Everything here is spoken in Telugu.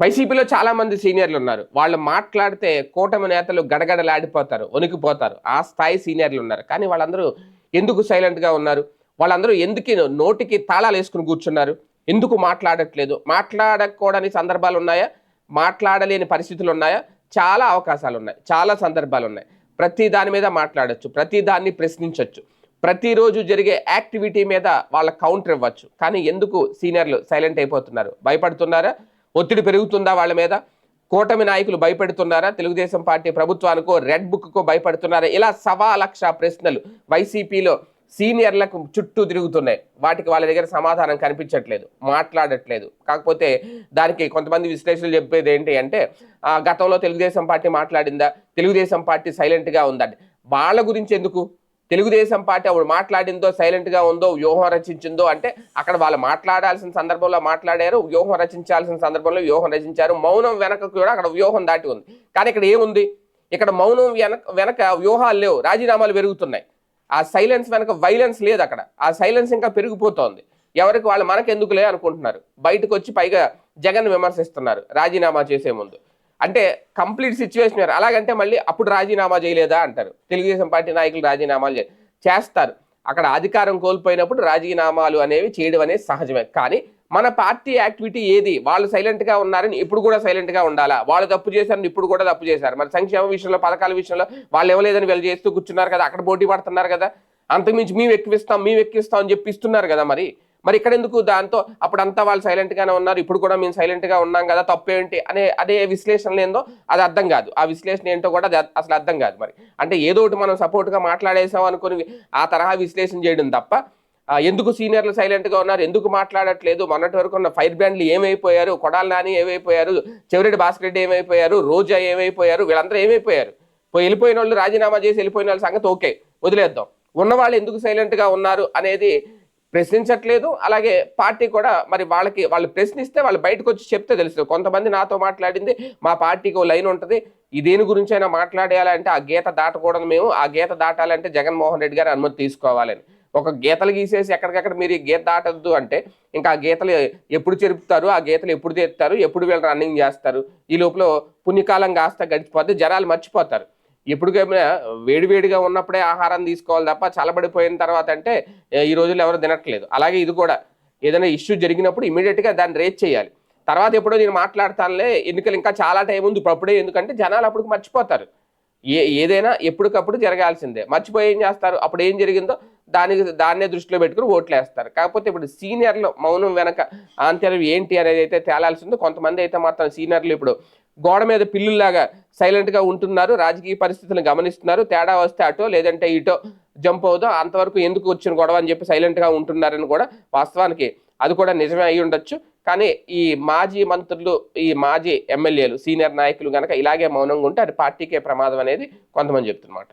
వైసీపీలో చాలా మంది సీనియర్లు ఉన్నారు. వాళ్ళు మాట్లాడితే కూటమి నేతలు గడగడలాడిపోతారు వణికిపోతారు. ఆ స్థాయి సీనియర్లు ఉన్నారు. కానీ వాళ్ళందరూ ఎందుకు సైలెంట్గా ఉన్నారు? వాళ్ళందరూ ఎందుకు నోటికి తాళాలు వేసుకుని కూర్చున్నారు? ఎందుకు మాట్లాడట్లేదు? మాట్లాడకూడని సందర్భాలు ఉన్నాయా? మాట్లాడలేని పరిస్థితులు ఉన్నాయా? చాలా అవకాశాలు ఉన్నాయి. చాలా సందర్భాలు ఉన్నాయి. ప్రతి దాని మీద మాట్లాడచ్చు. ప్రతి దాన్ని ప్రశ్నించవచ్చు ప్రతిరోజు జరిగే యాక్టివిటీ మీద వాళ్ళ కౌంటర్ ఇవ్వచ్చు. కానీ ఎందుకు సీనియర్లు సైలెంట్ అయిపోతున్నారు? భయపడుతున్నారా? ఒత్తిడి పెరుగుతుందా వాళ్ళ మీద? కూటమి నాయకులు భయపెడుతున్నారా? తెలుగుదేశం పార్టీ ప్రభుత్వానికో రెడ్ బుక్కో భయపడుతున్నారా? ఇలా సవా లక్ష ప్రశ్నలు వైసీపీలో సీనియర్లకు చుట్టూ తిరుగుతున్నాయి. వాటికి వాళ్ళ దగ్గర సమాధానం కనిపించట్లేదు మాట్లాడట్లేదు. కాకపోతే దానికి కొంతమంది విశ్లేషణలు చెప్పేది ఏంటి అంటే ఆ, గతంలో తెలుగుదేశం పార్టీ మాట్లాడిందా? తెలుగుదేశం పార్టీ సైలెంట్గా ఉందండి వాళ్ళ గురించి ఎందుకు? తెలుగుదేశం పార్టీ అప్పుడు మాట్లాడిందో సైలెంట్గా ఉందో వ్యూహం రచించిందో అంటే అక్కడ వాళ్ళు మాట్లాడాల్సిన సందర్భంలో మాట్లాడారు వ్యూహం రచించాల్సిన సందర్భంలో వ్యూహం రచించారు. మౌనం వెనక కూడా అక్కడ వ్యూహం దాటి ఉంది. కానీ ఇక్కడ ఏముంది? ఇక్కడ మౌనం వెనక వెనక వ్యూహాలు లేవు. రాజీనామాలు పెరుగుతున్నాయి. ఆ సైలెన్స్ వెనక వైలెన్స్ లేదు అక్కడ. ఆ సైలెన్స్ ఇంకా పెరిగిపోతోంది. ఎవరికి వాళ్ళు మనకెందుకులే అనుకుంటున్నారు. బయటకు వచ్చి పైగా జగన్ విమర్శిస్తున్నారు రాజీనామా చేసే ముందు. అంటే కంప్లీట్ సిచ్యువేషన్ అలాగంటే మళ్ళీ అప్పుడు రాజీనామా చేయలేదా అంటారు. తెలుగుదేశం పార్టీ నాయకులు రాజీనామాలు చే- చేస్తారు. అక్కడ అధికారం కోల్పోయినప్పుడు రాజీనామాలు అనేవి చేయడం అనేది సహజమే. కానీ మన పార్టీ యాక్టివిటీ ఏది? వాళ్ళు సైలెంట్గా ఉన్నారని ఇప్పుడు కూడా సైలెంట్గా ఉండాలా? వాళ్ళు తప్పు చేశారని ఇప్పుడు కూడా తప్పు చేశారు. మరి సంక్షేమ విషయంలో పథకాల విషయంలో వాళ్ళు ఇవ్వలేదని వీళ్ళు చేస్తూ కూర్చున్నారు కదా అక్కడ పోటీ పడుతున్నారు కదా అంతకుమించి మేము ఎక్కిస్తాం మేము ఎక్కిస్తాం అని చెప్పి ఇస్తున్నారు కదా మరి. మరి ఇక్కడ ఎందుకు దాంతో అప్పుడంతా వాళ్ళు సైలెంట్ గానే ఉన్నారు ఇప్పుడు కూడా మేము సైలెంట్గా ఉన్నాం కదా తప్పేంటి అనే అదే విశ్లేషణ ఏందో అది అర్థం కాదు. ఆ విశ్లేషణ ఏంటో కూడా అది అసలు అర్థం కాదు మరి. అంటే ఏదో ఒకటి మనం సపోర్ట్గా మాట్లాడేసాం అనుకుని ఆ తరహా విశ్లేషణ చేయడం తప్ప ఎందుకు సీనియర్లు సైలెంట్గా ఉన్నారు ఎందుకు మాట్లాడట్లేదు? మొన్నటి వరకు ఉన్న ఫైర్ బ్రాండ్లు ఏమైపోయారు? కొడాల నాని ఏమైపోయారు? చెవిరెడ్డి భాస్కర్ రెడ్డి ఏమైపోయారు? రోజా ఏమైపోయారు? వీళ్ళందరూ ఏమైపోయారు? పోయి వెళ్ళిపోయిన వాళ్ళు రాజీనామా చేసి వెళ్ళిపోయిన వాళ్ళ సంగతి ఓకే వదిలేద్దాం. ఉన్నవాళ్ళు ఎందుకు సైలెంట్గా ఉన్నారు అనేది ప్రశ్నించట్లేదు. అలాగే పార్టీ కూడా మరి వాళ్ళకి వాళ్ళు ప్రశ్నిస్తే వాళ్ళు బయటకు వచ్చి చెప్తే తెలుస్తుంది. కొంతమంది నాతో మాట్లాడింది మా పార్టీకి ఓ లైన్ ఉంటుంది. ఇదేని దేని గురించి అయినా మాట్లాడేయాలంటే ఆ గీత దాటకూడదు మేము. ఆ గీత దాటాలంటే జగన్మోహన్ రెడ్డి గారి అనుమతి తీసుకోవాలని. ఒక గీతలు గీసేసి ఎక్కడికక్కడ మీరు ఈ గీత దాటద్దు అంటే ఇంకా ఆ గీతలు ఎప్పుడు చెరుపుతారు? ఆ గీతలు ఎప్పుడు తీస్తారు ఎప్పుడు వీళ్ళు రన్నింగ్ చేస్తారు? ఈ లోపల పుణ్యకాలం కాస్త గడిచిపోతే జనాలు మర్చిపోతారు. ఎప్పటికైనా వేడివేడిగా ఉన్నప్పుడే ఆహారం తీసుకోవాలి తప్ప చల్లబడిపోయిన తర్వాత అంటే ఈ రోజుల్లో ఎవరు తినట్లేదు. అలాగే ఇది కూడా. ఏదైనా ఇష్యూ జరిగినప్పుడు ఇమీడియట్గా దాన్ని రేట్ చేయాలి. తర్వాత ఎప్పుడో నేను మాట్లాడతానులే ఎన్నికలు ఇంకా చాలా టైం ఉంది ఇప్పుడు అప్పుడే ఎందుకంటే జనాలు అప్పుడు మర్చిపోతారు. ఏ ఏదైనా ఎప్పటికప్పుడు జరగాల్సిందే. మర్చిపోయి ఏం చేస్తారు? అప్పుడు ఏం జరిగిందో దానికి దాన్నే దృష్టిలో పెట్టుకుని ఓట్లు వేస్తారు కాకపోతే ఇప్పుడు సీనియర్లు మౌనం వెనక అంతర్యం ఏంటి అనేది అయితే తేలాల్సిందో. కొంతమంది అయితే మాత్రం సీనియర్లు ఇప్పుడు గోడ మీద పిల్లుల్లాగా సైలెంట్గా ఉంటున్నారు. రాజకీయ పరిస్థితులను గమనిస్తున్నారు. తేడా వస్తే అటో లేదంటే ఇటో జంప్ అవుదో అంతవరకు ఎందుకు వచ్చిన గొడవ అని చెప్పి సైలెంట్గా ఉంటున్నారని కూడా వాస్తవానికి అది కూడా నిజమే అయి ఉండొచ్చు. కానీ ఈ మాజీ మంత్రులు ఈ మాజీ ఎమ్మెల్యేలు సీనియర్ నాయకులు కనుక ఇలాగే మౌనంగా ఉంటే అది పార్టీకే ప్రమాదం అనేది కొంతమంది చెప్తున్నమాట.